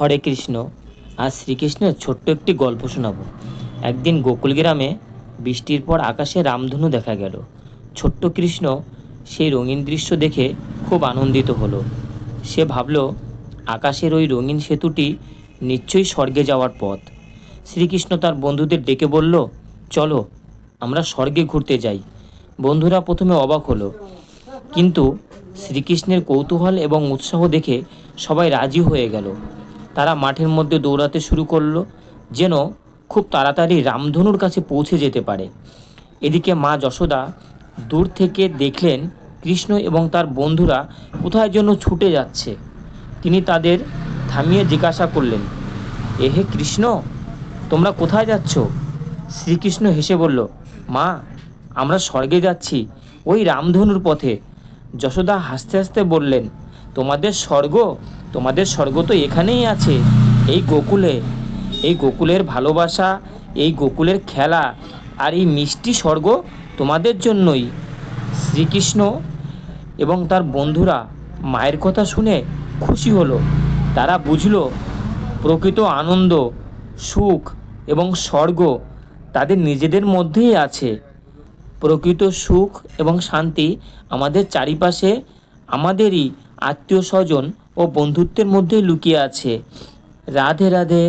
হরে কৃষ্ণ, আজ শ্রীকৃষ্ণের ছোট্ট একটি গল্প শোনাবো। একদিন গোকুল গ্রামে বৃষ্টির পর আকাশে রামধনু দেখা গেল। ছোট্ট কৃষ্ণ সেই রঙিন দৃশ্য দেখে খুব আনন্দিত হলো। সে ভাবল, আকাশের ওই রঙিন সেতুটি নিশ্চয়ই স্বর্গে যাওয়ার পথ। শ্রীকৃষ্ণ তার বন্ধুদের ডেকে বলল, চলো, আমরা স্বর্গে ঘুরতে যাই। বন্ধুরা প্রথমে অবাক হলো। কিন্তু শ্রীকৃষ্ণের কৌতূহল এবং উৎসাহ দেখে সবাই রাজি হয়ে গেল। তারা মাঠের মধ্যে দৌড়াতে শুরু করল, যেন খুব তাড়াতাড়ি রামধনুর কাছে পৌঁছে যেতে পারে। এদিকে মা যশোদা দূর থেকে দেখলেন কৃষ্ণ এবং তার বন্ধুরা কোথায় যেন ছুটে যাচ্ছে। তিনি তাদের থামিয়ে জিজ্ঞাসা করলেন, এহে কৃষ্ণ, তোমরা কোথায় যাচ্ছ? শ্রীকৃষ্ণ হেসে বলল, মা, আমরা স্বর্গে যাচ্ছি, ওই রামধনুর পথে। যশোদা হাসতে হাসতে বললেন, তোমাদের স্বর্গ তোমাদের স্বর্গ তো এখানেই আছে, এই গোকুলে। এই গোকুলের ভালোবাসা, এই গোকুলের খেলা আর এই মিষ্টি স্বর্গ তোমাদের জন্যই। শ্রীকৃষ্ণ এবং তার বন্ধুরা মায়ের কথা শুনে খুশি হলো। তারা বুঝল, প্রকৃত আনন্দ, সুখ এবং স্বর্গ তাদের নিজেদের মধ্যেই আছে। প্রকৃত সুখ এবং শান্তি আমাদের চারিপাশে আমাদেরই আত্মীয় স্বজন ও বন্ধুত্বের মধ্যে লুকিয়ে আছে। রাধে রাধে।